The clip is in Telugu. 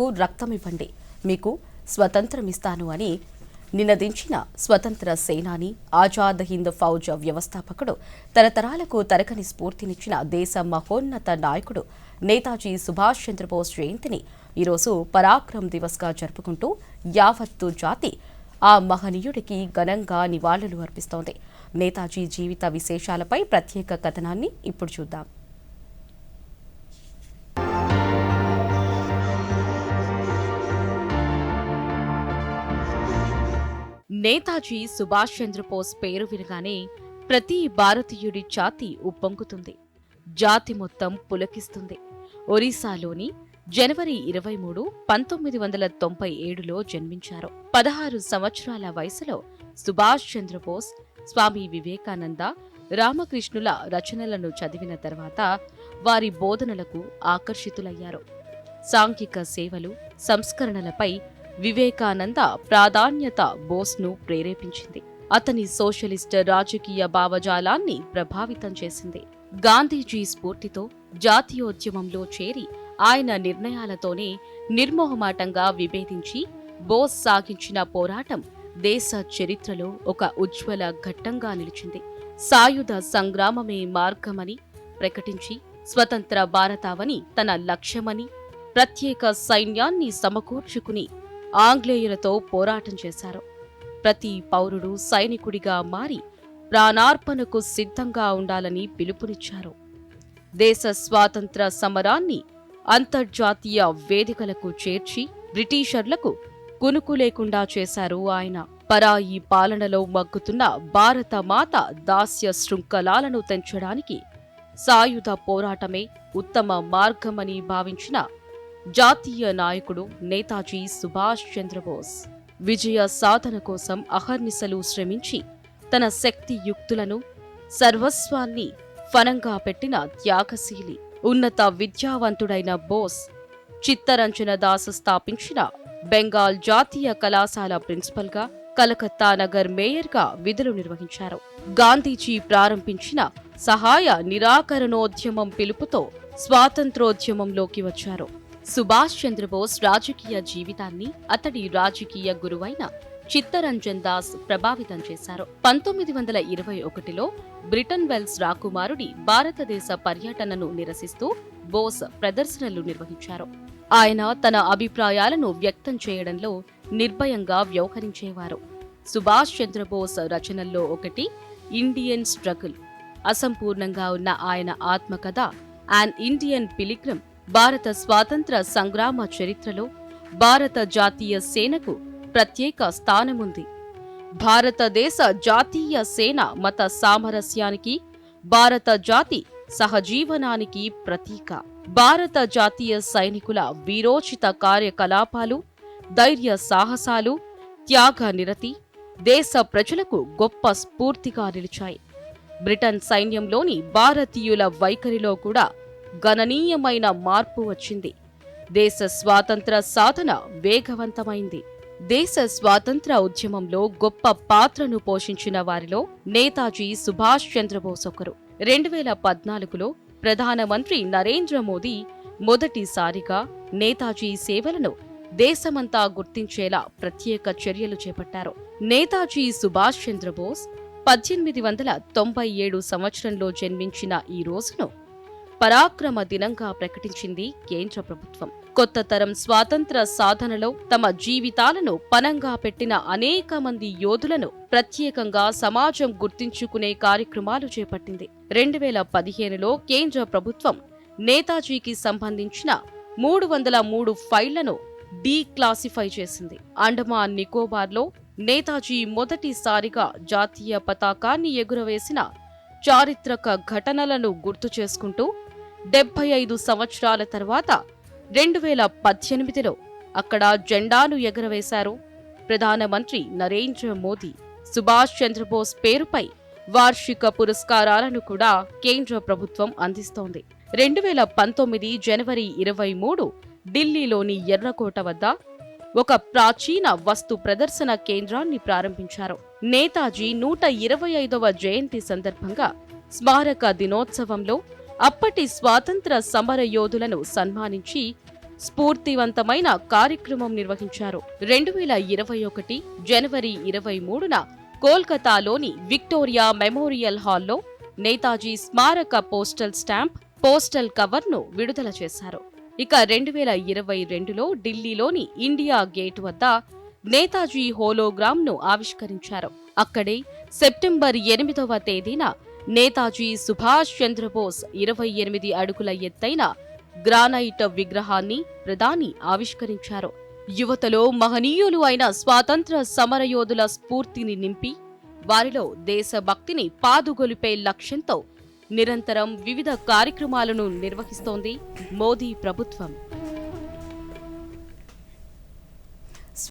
నాకు రక్తం ఇవ్వండి మీకు స్వతంత్రం ఇస్తాను అని నినదించిన స్వతంత్ర సేనాని ఆజాద్ హింద్ ఫౌజ్ వ్యవస్థాపకుడు తరతరాలకు తరకని స్ఫూర్తినిచ్చిన దేశ మహోన్నత నాయకుడు నేతాజీ సుభాష్ చంద్రబోస్ జయంతిని ఈరోజు పరాక్రమ్ దివస్గా జరుపుకుంటూ యావత్తు జాతి ఆ మహనీయుడికి ఘనంగా నివాళులు అర్పిస్తోంది. నేతాజీ జీవిత విశేషాలపై ప్రత్యేక కథనాన్ని ఇప్పుడు చూద్దాం. నేతాజీ సుభాష్ చంద్రబోస్ పేరు వినగానే ప్రతి భారతీయుడి ఛాతి ఉప్పొంగుతుంది. జాతి మొత్తం పులకిస్తుంది. ఒరిస్సాలోని జనవరి ఇరవై మూడు పంతొమ్మిది వందల తొంభై ఏడులో జన్మించారు. పదహారు సంవత్సరాల వయసులో సుభాష్ చంద్రబోస్ స్వామి వివేకానంద రామకృష్ణుల రచనలను చదివిన తర్వాత వారి బోధనలకు ఆకర్షితులయ్యారు. సాంఘిక సేవలు సంస్కరణలపై వివేకానంద ప్రాధాన్యత బోస్ను ప్రేరేపించింది. అతని సోషలిస్ట్ రాజకీయ భావజాలాన్ని ప్రభావితం చేసింది. గాంధీజీ స్ఫూర్తితో జాతీయోద్యమంలో చేరి ఆయన నిర్ణయాలతోనే నిర్మోహమాటంగా విభేదించి బోస్ సాగించిన పోరాటం దేశ చరిత్రలో ఒక ఉజ్వల ఘట్టంగా నిలిచింది. సాయుధ సంగ్రామమే మార్గమని ప్రకటించి స్వతంత్ర భారతావని తన లక్ష్యమని ప్రత్యేక సైన్యాన్ని సమకూర్చుకుని ఆంగ్లేయులతో పోరాటం చేశారు. ప్రతి పౌరుడు సైనికుడిగా మారి ప్రాణార్పణకు సిద్ధంగా ఉండాలని పిలుపునిచ్చారు. దేశ స్వాతంత్ర సమరాన్ని అంతర్జాతీయ వేదికలకు చేర్చి బ్రిటీషర్లకు కునుకు లేకుండా చేశారు ఆయన. పరాయి పాలనలో మగ్గుతున్న భారత మాత దాస్య శృంఖలాలను తెంచడానికి సాయుధ పోరాటమే ఉత్తమ మార్గమని భావించిన జాతీయ నాయకుడు నేతాజీ సుభాష్ చంద్రబోస్. విజయ సాధన కోసం అహర్నిశలు శ్రమించి తన శక్తి యుక్తులను సర్వస్వాన్ని ఫనంగా పెట్టిన త్యాగశీలి ఉన్నత విద్యావంతుడైన బోస్ చిత్తరంజన దాస్ స్థాపించిన బెంగాల్ జాతీయ కళాశాల ప్రిన్సిపల్గా కలకత్తా నగర్ మేయర్గా విధులు నిర్వహించారు. గాంధీజీ ప్రారంభించిన సహాయ నిరాకరణోద్యమం పిలుపుతో స్వాతంత్రోద్యమంలోకి వచ్చారు. సుభాష్ చంద్రబోస్ రాజకీయ జీవితాన్ని అతడి రాజకీయ గురువైన చిత్తరంజన్ దాస్ ప్రభావితం చేశారు. పంతొమ్మిది వందల ఇరవై ఒకటిలో బ్రిటన్ వెల్స్ రాకుమారుడి భారతదేశ పర్యటనను నిరసిస్తూ బోస్ ప్రదర్శనలు నిర్వహించారు. ఆయన తన అభిప్రాయాలను వ్యక్తం చేయడంలో నిర్భయంగా వ్యవహరించేవారు. సుభాష్ చంద్రబోస్ రచనల్లో ఒకటి ఇండియన్ స్ట్రగుల్. అసంపూర్ణంగా ఉన్న ఆయన ఆత్మకథ అండ్ ఇండియన్ పిలిగ్రమ్ భారత స్వాతంత్ర సంగ్రామ చరిత్రలో భారత జాతీయ సేనకు ప్రత్యేక స్థానముంది. భారతదేశ జాతీయ సేన మత సామరస్యానికి భారత జాతి సహజీవనానికి ప్రతీక. భారత జాతీయ సైనికుల వీరోచిత కార్యకలాపాలు ధైర్య సాహసాలు త్యాగ నిరతి దేశ ప్రజలకు గొప్ప స్ఫూర్తిగా నిలిచాయి. బ్రిటన్ సైన్యంలోని భారతీయుల వైఖరిలో కూడా గణనీయమైన మార్పు వచ్చింది. దేశ స్వాతంత్ర సాధన వేగవంతమైంది. దేశ స్వాతంత్ర ఉద్యమంలో గొప్ప పాత్రను పోషించిన వారిలో నేతాజీ సుభాష్ చంద్రబోస్ ఒకరు. రెండు వేల పద్నాలుగులో ప్రధానమంత్రి నరేంద్ర మోదీ మొదటిసారిగా నేతాజీ సేవలను దేశమంతా గుర్తించేలా ప్రత్యేక చర్యలు చేపట్టారు. నేతాజీ సుభాష్ చంద్రబోస్ పద్దెనిమిది వందల తొంభై ఏడు సంవత్సరంలో జన్మించిన ఈ రోజును పరాక్రమ దినంగా ప్రకటించింది కేంద్ర ప్రభుత్వం. కొత్త తరం స్వాతంత్ర సాధనలో తమ జీవితాలను పనంగా పెట్టిన అనేక మంది యోధులను ప్రత్యేకంగా సమాజం గుర్తించుకునే కార్యక్రమాలు చేపట్టింది. రెండు వేల పదిహేనులో కేంద్ర ప్రభుత్వం నేతాజీకి సంబంధించిన మూడు వందల మూడు ఫైళ్ళను డీక్లాసిఫై చేసింది. అండమాన్ నికోబార్లో నేతాజీ మొదటిసారిగా జాతీయ పతాకాన్ని ఎగురవేసిన చారిత్రక ఘటనలను గుర్తు చేసుకుంటూ డెబ్బై ఐదు సంవత్సరాల తర్వాత రెండు వేల పద్దెనిమిదిలో అక్కడ జెండాను ఎగరవేశారు. ప్రధానమంత్రి నరేంద్ర మోదీ సుభాష్ చంద్రబోస్ పేరుపై వార్షిక పురస్కారాలను కూడా కేంద్ర ప్రభుత్వం అందిస్తోంది. రెండు వేల పంతొమ్మిది జనవరి ఇరవై మూడు ఢిల్లీలోని ఎర్రకోట వద్ద ఒక ప్రాచీన వస్తు ప్రదర్శన కేంద్రాన్ని ప్రారంభించారు. నేతాజీ నూట ఇరవై ఐదవ జయంతి సందర్భంగా స్మారక దినోత్సవంలో అప్పటి స్వాతంత్ర సమర యోధులను సన్మానించి స్ఫూర్తివంతమైన కార్యక్రమం నిర్వహించారు. రెండు వేల ఇరవై ఒకటి జనవరి ఇరవై మూడున కోల్కతాలోని విక్టోరియా మెమోరియల్ హాల్లో నేతాజీ స్మారక పోస్టల్ స్టాంప్ పోస్టల్ కవర్ను విడుదల చేశారు. ఇక రెండు వేల ఇరవై రెండులో ఢిల్లీలోని ఇండియా గేట్ వద్ద నేతాజీ హోలోగ్రామ్ను ఆవిష్కరించారు. అక్కడే సెప్టెంబర్ ఎనిమిదవ తేదీన నేతాజీ సుభాష్ చంద్రబోస్ ఇరవై ఎనిమిది అడుగుల ఎత్తైన గ్రానైట్ విగ్రహాన్ని ప్రధాని ఆవిష్కరించారు. యువతలో మహనీయులు అయిన స్వాతంత్ర సమరయోధుల స్ఫూర్తిని నింపి వారిలో దేశభక్తిని పాదుగొలిపే లక్ష్యంతో నిరంతరం వివిధ కార్యక్రమాలను నిర్వహిస్తోంది మోదీ ప్రభుత్వం.